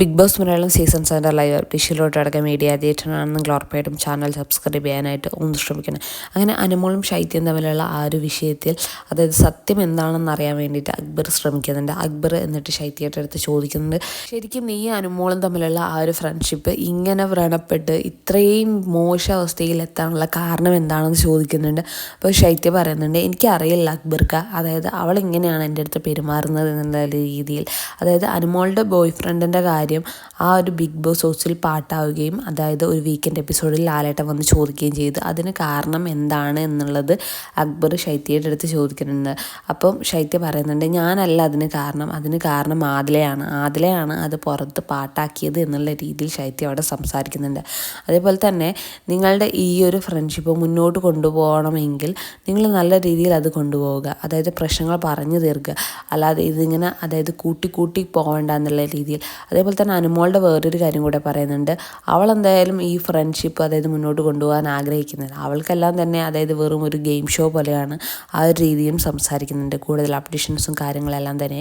Big boss Malayalam season സെവന്റെ live ഡിഷിലോട്ട് അടക്കം മീഡിയ ആദ്യമായിട്ടാണെന്നെങ്കിൽ ഉറപ്പായിട്ടും ചാനൽ സബ്സ്ക്രൈബ് ചെയ്യാനായിട്ട് ഒന്ന് ശ്രമിക്കണം അങ്ങനെ അനുമോളും ശൈത്യം തമ്മിലുള്ള ആ ഒരു വിഷയത്തിൽ അതായത് സത്യം എന്താണെന്ന് അറിയാൻ വേണ്ടിയിട്ട് അക്ബർ ശ്രമിക്കുന്നുണ്ട്. അക്ബർ എന്നിട്ട് ശൈത്യയുടെ അടുത്ത് ചോദിക്കുന്നുണ്ട്. ശരിക്കും നീ അനുമോളും തമ്മിലുള്ള ആ ഒരു ഫ്രണ്ട്ഷിപ്പ് ഇങ്ങനെ വ്രണപ്പെട്ട് ഇത്രയും മോശ അവസ്ഥയിൽ എത്താനുള്ള കാരണം എന്താണെന്ന് ചോദിക്കുന്നുണ്ട്. അപ്പോൾ ശൈത്യ പറയുന്നുണ്ട് എനിക്കറിയില്ല അക്ബർക്ക്. അതായത് അവൾ എങ്ങനെയാണ് എന്റെ അടുത്ത് പെരുമാറുന്നത് എന്നുള്ള രീതിയിൽ. അതായത് അനുമോളുടെ ബോയ് ഫ്രണ്ടിന്റെ കാര്യം ആ ഒരു ബിഗ് ബോസ് ഹൗസിൽ പാട്ടാവുകയും അതായത് ഒരു വീക്കെൻഡ് എപ്പിസോഡിൽ ലാലേട്ടൻ വന്ന് ചോദിക്കുകയും ചെയ്തു. അതിന് കാരണം എന്താണ് എന്നുള്ളത് അക്ബർ ശൈത്യയുടെ അടുത്ത് ചോദിക്കുന്നുണ്ട്. അപ്പം ശൈത്യ പറയുന്നുണ്ട് ഞാനല്ല അതിന് കാരണം. അതിന് കാരണം ആദിലയാണ്. ആദിലയാണ് അത് പുറത്ത് പാട്ടാക്കിയത് എന്നുള്ള രീതിയിൽ ശൈത്യ അവിടെ സംസാരിക്കുന്നുണ്ട്. അതേപോലെ തന്നെ നിങ്ങളുടെ ഈ ഒരു ഫ്രണ്ട്ഷിപ്പ് മുന്നോട്ട് കൊണ്ടുപോകണമെങ്കിൽ നിങ്ങൾ നല്ല രീതിയിൽ അത് കൊണ്ടുപോവുക. അതായത് പ്രശ്നങ്ങൾ പറഞ്ഞു തീർക്കുക. അല്ലാതെ ഇതിങ്ങനെ അതായത് കൂട്ടി കൂട്ടി എന്നുള്ള രീതിയിൽ. അതേപോലെ തന്നെ അനുമോളുടെ വേറൊരു കാര്യം കൂടെ പറയുന്നുണ്ട്. അവൾ എന്തായാലും ഈ ഫ്രണ്ട്ഷിപ്പ് അതായത് മുന്നോട്ട് കൊണ്ടുപോകാൻ ആഗ്രഹിക്കുന്നത് അവൾക്കെല്ലാം തന്നെ അതായത് വെറും ഒരു ഗെയിം ഷോ പോലെയാണ് ആ ഒരു രീതിയും സംസാരിക്കുന്നുണ്ട്. കൂടുതൽ അപ്ഡേഷൻസും കാര്യങ്ങളെല്ലാം തന്നെ